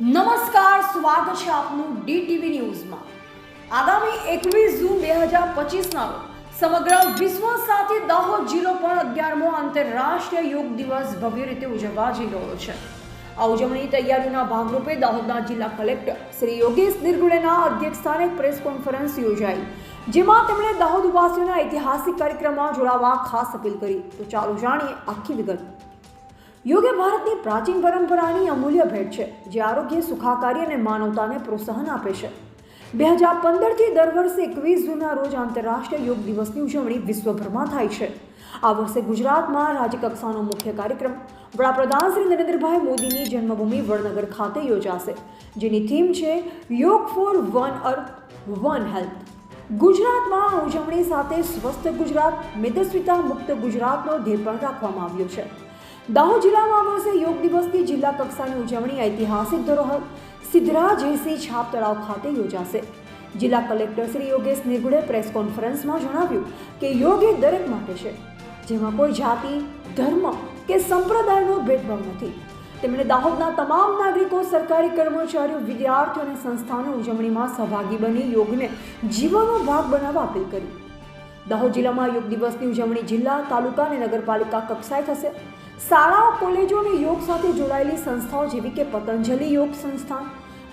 નમસ્કાર, સ્વાગત છે આપનું ડીટીવી ન્યૂઝમાં. આગામી એકવીસ જૂન બે હજાર પચીસના સમગ્ર વિશ્વ સાથે દાહોદ જિલ્લો પણ અગિયારમો આંતરરાષ્ટ્રીય યોગ દિવસ ભવ્ય રીતે ઉજવવા જઈ રહ્યો છે. આ ઉજવણી તૈયારીઓના ભાગરૂપે દાહોદના જિલ્લા કલેક્ટર શ્રી યોગેશ નિર્ગુડેના અધ્યક્ષસ્થાને પ્રેસ કોન્ફરન્સ યોજાઈ, જેમાં તેમણે દાહોદવાસીઓના ઐતિહાસિક કાર્યક્રમમાં જોડાવા ખાસ અપીલ કરી. તો ચાલો જાણીએ આખી વિગત. યોગ એ ભારતની પ્રાચીન પરંપરાની અમૂલ્ય ભેટ છે, જે આરોગ્ય, સુખાકારી અને માનવતાને પ્રોત્સાહન આપે છે. બે હજાર પંદરથી દર વર્ષે એકવીસ જૂનના રોજ આંતરરાષ્ટ્રીય યોગ દિવસની ઉજવણી વિશ્વભરમાં થાય છે. આ વર્ષે ગુજરાતમાં રાજ્યકક્ષાનો મુખ્ય કાર્યક્રમ વડાપ્રધાન શ્રી નરેન્દ્રભાઈ મોદીની જન્મભૂમિ વડનગર ખાતે યોજાશે, જેની થીમ છે yoga for one earth, one health. ગુજરાતમાં ઉજવણી સાથે સ્વસ્થ ગુજરાત, મેદસ્વીતા મુક્ત ગુજરાતનો ધ્યેય પણ રાખવામાં આવ્યો છે. દાહોદ જિલ્લામાં આ વર્ષે યોગ દિવસની જિલ્લા કક્ષાની ઉજવણી ઐતિહાસિક ધરોહર સિદ્ધરા જયસિંહ છાપ તળાવ ખાતે યોજાશે. જિલ્લા કલેક્ટર શ્રી યોગેશ નિર્ગુડે પ્રેસ કોન્ફરન્સમાં જણાવ્યું કે યોગ એ દરેક માટે છે, જેમાં કોઈ જાતિ, ધર્મ કે સંપ્રદાયનો ભેદભાવ નથી. તેમણે દાહોદના તમામ નાગરિકો, સરકારી કર્મચારીઓ, વિદ્યાર્થીઓ અને સંસ્થાઓની ઉજવણીમાં સહભાગી બની યોગને જીવનનો ભાગ બનાવવા અપીલ કરી. દાહોદ જિલ્લામાં યોગ દિવસની ઉજવણી જિલ્લા, તાલુકા અને નગરપાલિકા કક્ષાએ થશે. શાળાઓ, કોલેજો અને યોગ સાથે જોડાયેલી સંસ્થાઓ જેવી કે પતંજલિ યોગ સંસ્થાન,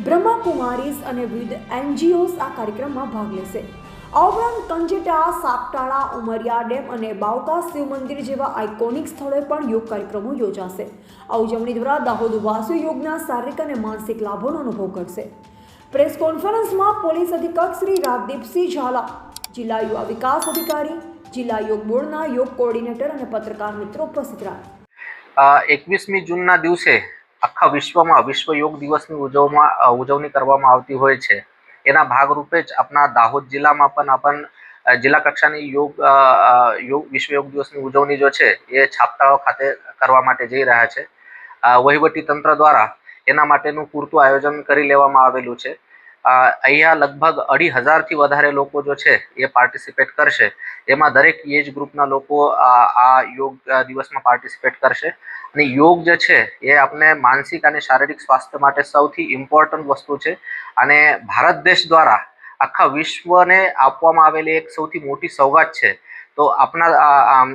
બ્રહ્માકુમારીઝ અને વિવિધ એનજીઓસ આ કાર્યક્રમમાં ભાગ લેશે. આ ઉપરાંત કંજેટા, સાપટાળા, ઉમરિયા ડેમ અને બાવકા શિવ મંદિર જેવા આઇકોનિક સ્થળોએ પણ યોગ કાર્યક્રમો યોજાશે. આ ઉજવણી દ્વારા દાહોદ વાસુ યોગના શારીરિક અને માનસિક લાભોનો અનુભવ કરશે પ્રેસ કોન્ફરન્સમાં પોલીસ અધિક્ષક શ્રી રાજદીપસિંહ ઝાલા જિલ્લા યુવા વિકાસ અધિકારી, જિલ્લા યોગ બોર્ડના યોગ કોઓર્ડિનેટર અને પત્રકાર મિત્રો ઉપસ્થિત રહ્યા. એકવીસમી જૂનના દિવસે આખા વિશ્વમાં વિશ્વ યોગ દિવસની ઉજવવામાં ઉજવણી કરવામાં આવતી હોય છે. એના ભાગરૂપે જ આપણા દાહોદ જિલ્લામાં પણ આપણ જિલ્લા કક્ષાની યોગ યોગ, વિશ્વ યોગ દિવસની ઉજવણી જો છે, એ છાપતાળો ખાતે કરવા માટે જઈ રહ્યા છે. વહીવટી તંત્ર દ્વારા એના માટેનું પૂરતું આયોજન કરી લેવામાં આવેલું છે. અહીંયા લગભગ અઢી હજારથી વધારે લોકો જો છે એ પાર્ટિસિપેટ કરશે. એમાં દરેક એજ ગ્રુપના લોકો આ યોગ દિવસમાં પાર્ટિસિપેટ કરશે. અને યોગ જે છે એ આપણે માનસિક અને શારીરિક સ્વાસ્થ્ય માટે સૌથી ઇમ્પોર્ટન્ટ વસ્તુ છે. અને ભારત દેશ દ્વારા આખા વિશ્વને આપવામાં આવેલી એક સૌથી મોટી સૌગાત છે. તો આપણા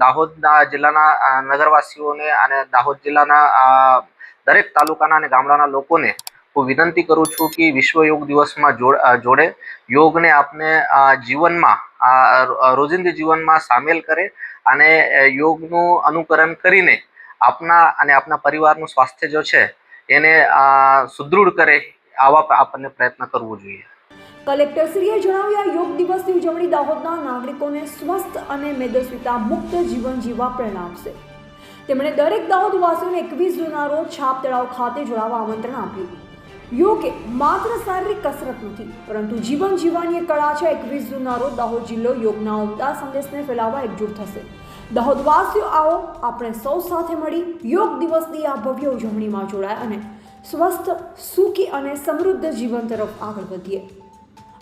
દાહોદના જિલ્લાના નગરવાસીઓને અને દાહોદ જિલ્લાના દરેક તાલુકાના અને ગામડાના લોકોને હું વિનંતી કરું છું કે વિશ્વ યોગ દિવસમાં જોડ યોગને આપણે અ, જીવનમાં આ રોજિંદી જીવનમાં સામેલ કરે અને યોગનું અનુકરણ કરીને આપના અને આપના પરિવારનું સ્વાસ્થ્ય જો છે એને સુદૃઢ કરે આવા આપણને પ્રયત્ન કરવો જોઈએ. કલેક્ટરશ્રીએ જણાવ્યા યોગ દિવસની ઉજવણી દાહોદના નાગરિકોને સ્વસ્થ અને મેદસ્વીતા મુક્ત જીવન જીવવા પ્રેરણા તેમણે દરેક દાહોદવાસીઓને એકવીસ જૂનના રોજ છાપ તળાવ ખાતે જોડાવા આમંત્રણ આપ્યું. યોગ એ માત્ર શારીરિક કસરત નથી પરંતુ જીવન જીવવાની કળા છે એકવીસ જૂનના દાહોદ જિલ્લો યોગના ઉમદા સંદેશને ફેલાવવા એકજૂટ થશે. દાહોદવાસીઓ આવો, આપણે સૌ સાથે મળી યોગ દિવસની આ ભવ્ય ઉજવણીમાં જોડાય અને સ્વસ્થ, સુખી અને સમૃદ્ધ જીવન તરફ આગળ વધીએ.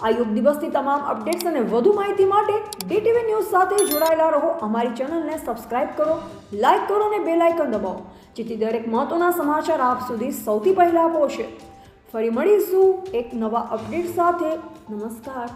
આ યોગ દિવસની તમામ અપડેટ્સ અને વધુ માહિતી માટે ડીટીવી ન્યૂઝ સાથે જોડાયેલા રહો. અમારી ચેનલને સબસ્ક્રાઇબ કરો, લાઇક કરો અને બેલ આઇકન દબાવો, જેથી દરેક મહત્વના સમાચાર આપ સુધી સૌથી પહેલાં પહોંચે. ફરી મળીશું એક નવા અપડેટ સાથે. નમસ્કાર.